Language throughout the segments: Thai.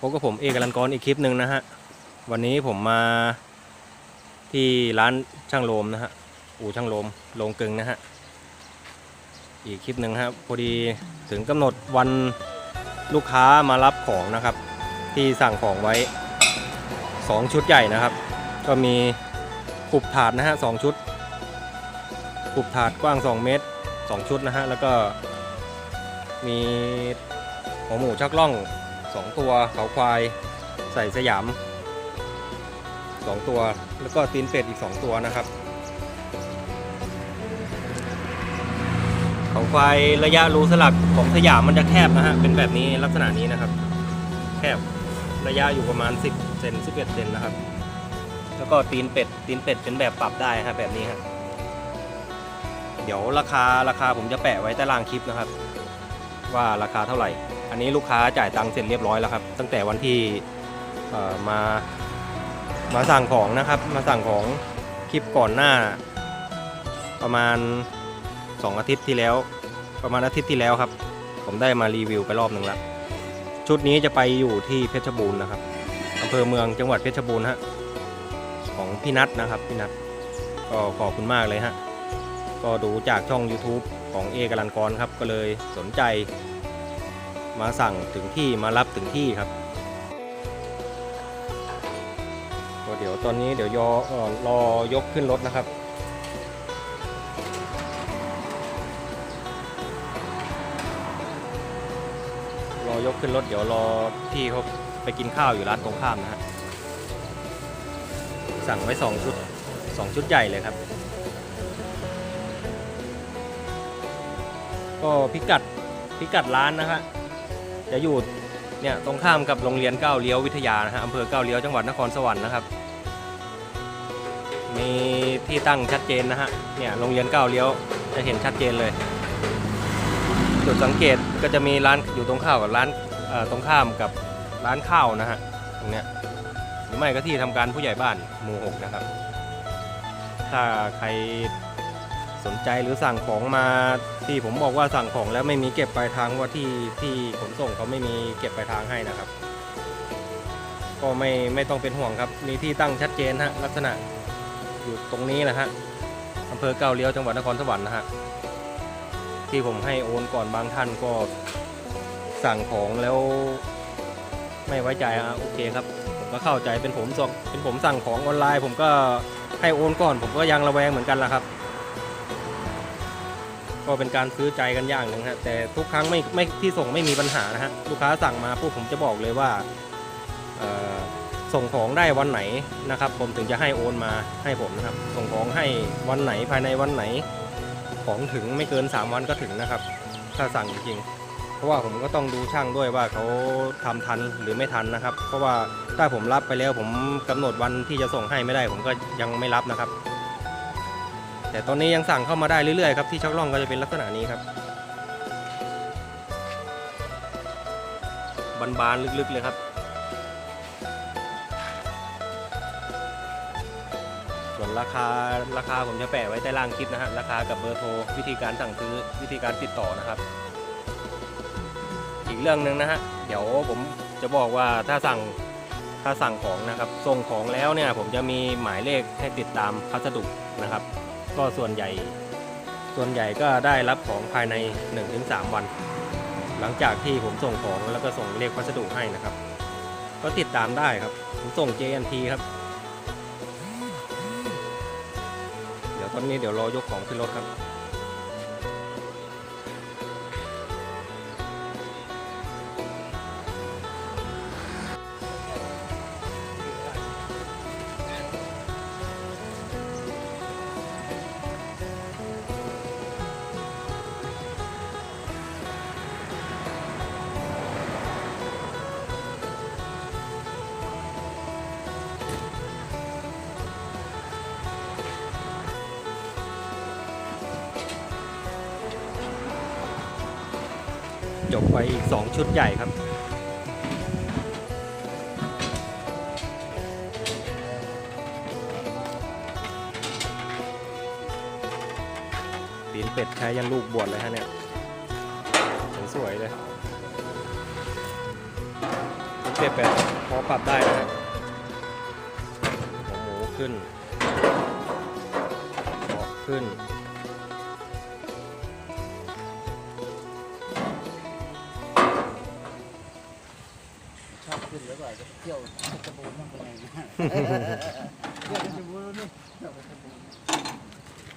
พบกับผมเอกลันกรอีกคลิปหนึ่งนะฮะ วันนี้ผมมาที่ร้านช่างโลมนะฮะ อู่ช่างโลมโรงกึงนะฮะ อีกคลิปหนึ่งครับพอดีถึงกำหนดวันลูกค้ามารับของนะครับ ที่สั่งของไว้ 2 ชุดใหญ่นะครับ ก็มีปุบถาดนะฮะสองชุดปุบถาดกว้าง 2 เมตร 2 ชุดนะฮะ แล้วก็มีหัวหมูชักล่อง 2 ตัวเขาควายใส่สยาม 2 ตัว แล้วก็ตีนเป็ดอีก 2 ตัวนะครับ เขาควายระยะรูสลักของสยามมันจะแคบนะฮะเป็นแบบนี้ลักษณะนี้นะครับ แคบระยะอยู่ประมาณ 10เซน11เซนนะครับ แล้วก็ตีนเป็ดตีนเป็ดเป็นแบบปรับได้ครับแบบนี้ครับเดี๋ยวราคาราคาผมจะแปะไว้ใต้ล่างคลิปนะครับ ว่าราคาเท่าไหร่ อันนี้ลูกค้าจ่ายตังค์เสร็จเรียบร้อยแล้วครับ ตั้งแต่วันที่มามาสั่งของนะครับ มาสั่งของคลิปก่อนหน้า ประมาณ 2 อาทิตย์ที่แล้ว ประมาณอาทิตย์ที่แล้วครับ ผมได้มารีวิวไปรอบหนึ่งแล้วชุดนี้จะไปอยู่ที่เพชรบูรณ์นะครับอำเภอเมืองจังหวัดเพชรบูรณ์ฮะของพี่นัทนะครับพี่นัทก็ขอบคุณมากเลยฮะก็ดูจากช่อง YouTube ของเอกลันกรครับก็เลยสนใจ มาสั่งถึงที่มารับถึงที่ครับก็เดี๋ยวตอนนี้เดี๋ยวยอเอ่อรอยกขึ้นรถนะครับรอยกขึ้นรถเดี๋ยวรอพี่เขาไปกินข้าวอยู่ร้านตรงข้ามนะฮะสั่งไว้สองชุดสองชุดใหญ่เลยครับ ก็พิกัดพิกัดร้านนะฮะจะอยู่เนี่ยตรงข้ามกับโรงเรียนเก้าเลี้ยววิทยานะฮะอำเภอเก้าเลี้ยวจังหวัดนครสวรรค์นะครับ มีที่ตั้งชัดเจนนะฮะเนี่ยโรงเรียนเก้าเลี้ยวจะเห็นชัดเจนเลย จุดสังเกตก็จะมีร้านอยู่ตรงข้ามกับร้านเอ่อตรงข้ามกับร้านข้าวนะฮะตรงเนี้ยหรือไม่ก็ที่ทำการผู้ใหญ่บ้านหมู่หกนะครับ ถ้าใคร สนใจหรือสั่งของมาที่ผมบอกว่าสั่งของแล้วไม่มีเก็บปลายทางว่าที่ที่ขนส่งเขาไม่มีเก็บปลายทางให้นะครับ ก็ไม่ไม่ต้องเป็นห่วงครับ มีที่ตั้งชัดเจนฮะลักษณะอยู่ตรงนี้แหละฮะอำเภอเก้าเลี้ยวจังหวัดนครสวรรค์นะฮะที่ผมให้โอนก่อนบางท่านก็สั่งของแล้วไม่ไว้ใจอะโอเคครับ ผมก็เข้าใจเป็นผมส่งเป็นผมสั่งของออนไลน์ ผมก็ให้โอนก่อน ผมก็ยังระแวงเหมือนกันละครับ ก็เป็นการซื้อใจกันอย่างหนึ่งฮะแต่ทุกครั้งไม่ไม่ที่ส่งไม่มีปัญหานะฮะลูกค้าสั่งมาปุ๊บผมจะบอกเลยว่าส่งของได้วันไหนนะครับ ผมถึงจะให้โอนมาให้ผมนะครับ ส่งของให้วันไหนภายในวันไหน ของถึงไม่เกิน 3 วันก็ถึงนะครับ ถ้าสั่งจริงๆเพราะว่าผมก็ต้องดูช่างด้วยว่าเขาทำทันหรือไม่ทันนะครับ เพราะว่าถ้าผมรับไปแล้วผมกำหนดวันที่จะส่งให้ไม่ได้ ผมก็ยังไม่รับนะครับ แต่ตอนนี้ยังสั่งเข้ามาได้เรื่อยๆครับที่ชักล่องก็จะเป็นลักษณะนี้ครับบานๆลึกๆเลยครับ ส่วนราคาราคาผมจะแปะไว้ใต้ล่างคลิปนะฮะราคากับเบอร์โทรวิธีการสั่งซื้อวิธีการติดต่อนะครับ อีกเรื่องหนึ่งนะฮะเดี๋ยวผมจะบอกว่าถ้าสั่งถ้าสั่งของนะครับส่งของแล้วเนี่ยผมจะมีหมายเลขให้ติดตามพัสดุนะครับ ก็ส่วนใหญ่ ส่วนใหญ่ก็ได้รับของภายใน 1-3 วัน หลังจากที่ผมส่งของแล้วก็ส่งเลขพัสดุให้นะครับ ก็ติดตามได้ครับ ผมส่ง JNT ครับ เดี๋ยวตอนนี้เดี๋ยวรอยกของขึ้นรถครับ จบไปอีก 2 ชุดใหญ่ครับ ตีนเป็ดใช้ยันลูกบวชเลยฮะเนี่ย สวยๆเลยเจ็ดแปดพอปรับได้นะฮะหมูขึ้นเบาะขึ้น อบขึ้นหรือเปล่าจะเที่ยวเพชรบูรณ์บ้างเป็นไงนะเที่ยวเพชรบูรณ์นี่เที่ยวเพชรบูรณ์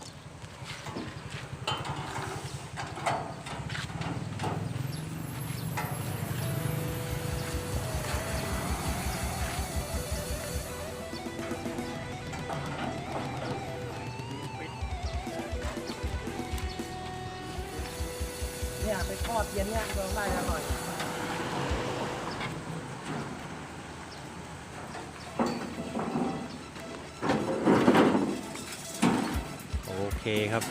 เนี่ยไปทอดเย็นเนี่ยก็ได้อร่อย โอ เคครับ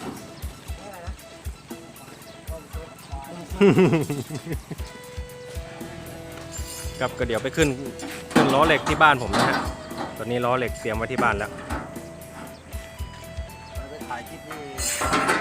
ครับก็เดี๋ยวไปขึ้นขึ้นล้อเหล็กที่บ้านผมนะฮะตอนนี้ล้อเหล็กเตรียมไว้ที่บ้านแล้วไปถ่ายคลิปที่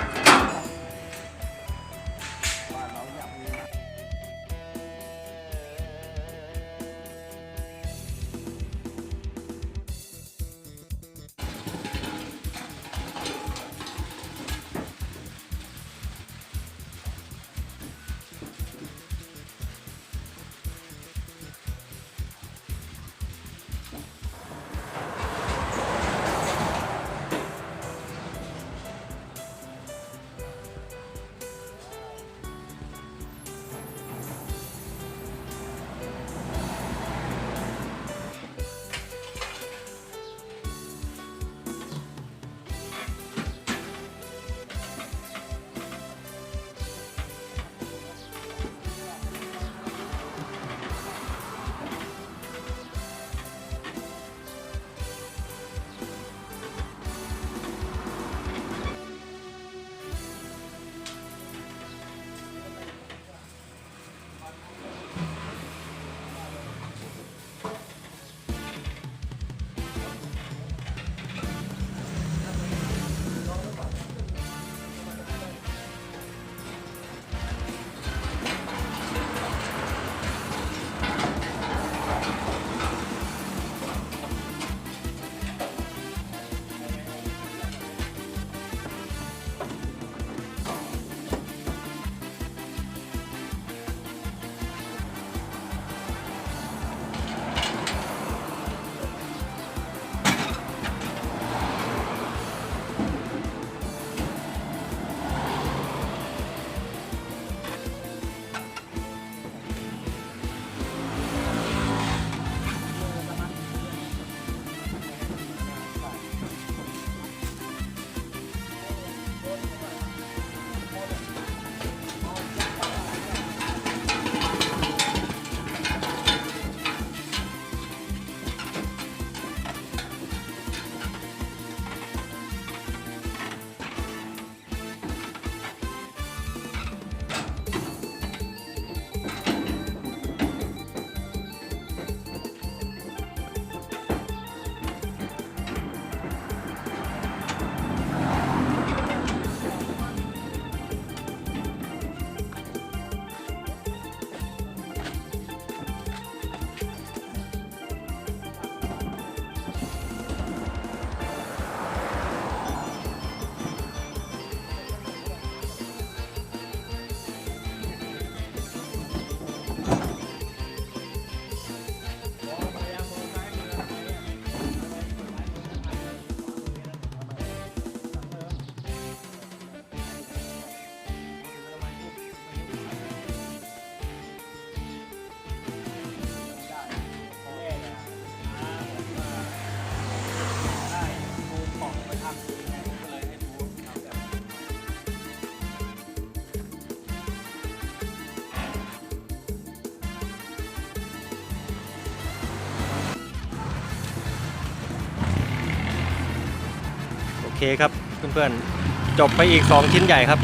เคครับเพื่อนๆ จบไปอีก 2 ชิ้นใหญ่ครับ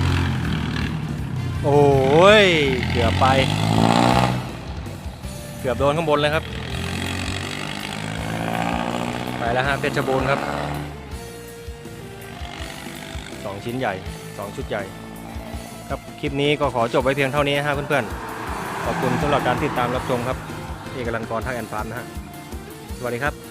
โอ้ย เกือบไป เกือบโดนข้างบนเลยครับ ไปแล้วฮะเพชรบูรณ์ครับ 2 ชิ้นใหญ่ 2 ชุดใหญ่ ครับคลิปนี้ก็ขอจบไว้เพียงเท่านี้ฮะเพื่อนๆ ขอบคุณสำหรับการติดตามรับชมครับ เอกลันกรทักแอนฟาร์มนะฮะ สวัสดีครับ